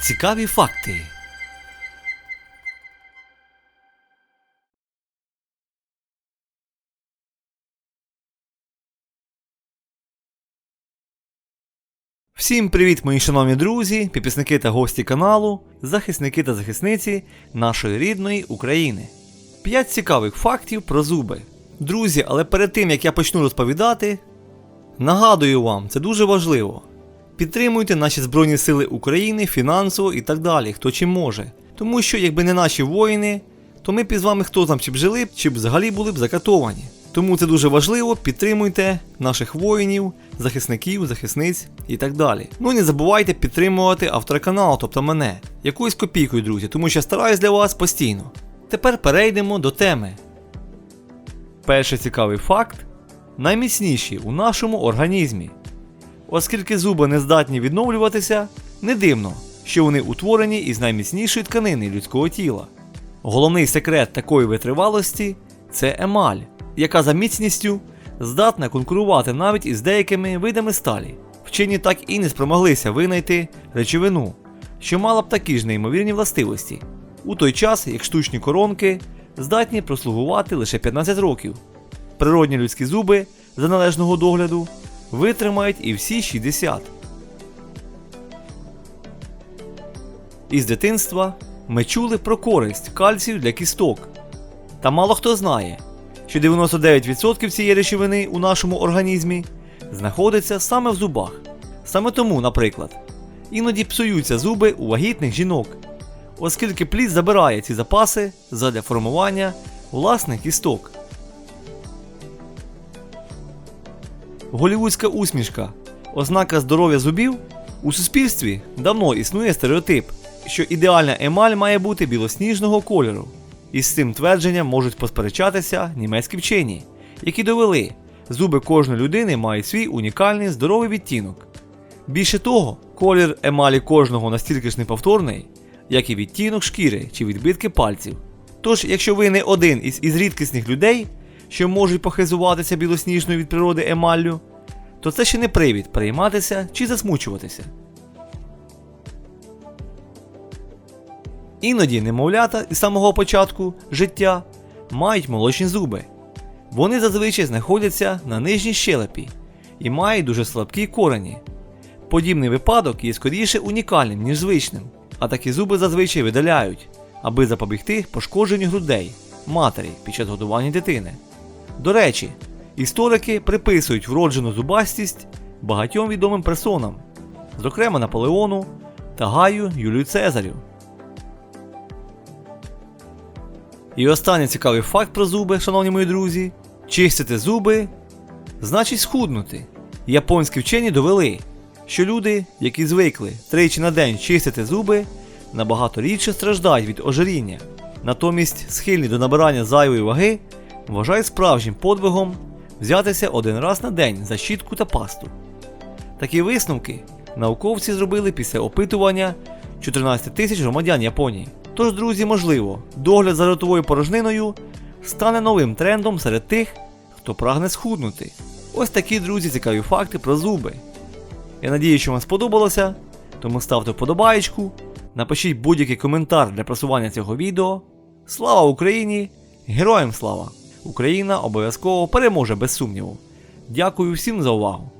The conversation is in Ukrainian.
Цікаві факти. Всім привіт, мої шановні друзі, підписники та гості каналу, захисники та захисниці нашої рідної України. П'ять цікавих фактів про зуби. Друзі, але перед тим як я почну розповідати, нагадую вам, це дуже важливо. Підтримуйте наші Збройні Сили України фінансово і так далі, хто чим може. Тому що, якби не наші воїни, то ми б із вами хто там чи б жили, чи б взагалі були б закатовані. Тому це дуже важливо, підтримуйте наших воїнів, захисників, захисниць і так далі. Ну і не забувайте підтримувати каналу, тобто мене, якоюсь копійкою, друзі, тому що я стараюсь для вас постійно. Тепер перейдемо до теми. Перший цікавий факт найміцніші у нашому організмі. Оскільки зуби не здатні відновлюватися, не дивно, що вони утворені із найміцнішої тканини людського тіла. Головний секрет такої витривалості це емаль, яка за міцністю здатна конкурувати навіть із деякими видами сталі. Вчені так і не спромоглися винайти речовину, що мала б такі ж неймовірні властивості, у той час як штучні коронки здатні прослугувати лише 15 років. Природні людські зуби за належного догляду витримають і всі 60. Із дитинства ми чули про користь кальцію для кісток. Та мало хто знає, що 99% цієї речовини у нашому організмі знаходиться саме в зубах. Саме тому, наприклад, іноді псуються зуби у вагітних жінок, оскільки плід забирає ці запаси задля формування власних кісток. Голівудська усмішка ознака здоров'я зубів у суспільстві давно існує стереотип, що ідеальна емаль має бути білосніжного кольору. І з цим твердженням можуть посперечатися німецькі вчені, які довели, зуби кожної людини мають свій унікальний здоровий відтінок. Більше того, колір емалі кожного настільки ж неповторний, як і відтінок шкіри чи відбитки пальців. Тож, якщо ви не один із, із рідкісних людей, що можуть похизуватися білосніжною від природи емаллю, то це ще не привід перейматися чи засмучуватися. Іноді немовлята із самого початку життя мають молочні зуби. Вони зазвичай знаходяться на нижній щелепі і мають дуже слабкі корені. Подібний випадок є скоріше унікальним, ніж звичним, а такі зуби зазвичай видаляють, аби запобігти пошкодженню грудей матері під час годування дитини. До речі, історики приписують вроджену зубастість багатьом відомим персонам, зокрема Наполеону та Гаю Юлію Цезарю. І останній цікавий факт про зуби, шановні мої друзі: чистити зуби значить схуднути. Японські вчені довели, що люди, які звикли тричі на день чистити зуби, набагато рідше страждають від ожиріння. Натомість схильні до набирання зайвої ваги вважають справжнім подвигом взятися один раз на день за щітку та пасту. Такі висновки науковці зробили після опитування 14 тисяч громадян Японії. Тож, друзі, можливо, догляд за ротовою порожниною стане новим трендом серед тих, хто прагне схуднути. Ось такі, друзі, цікаві факти про зуби. Я надію, що вам сподобалося, тому ставте вподобаєчку, напишіть будь-який коментар для просування цього відео. Слава Україні! Героям слава! Україна обов'язково переможе без сумніву. Дякую всім за увагу!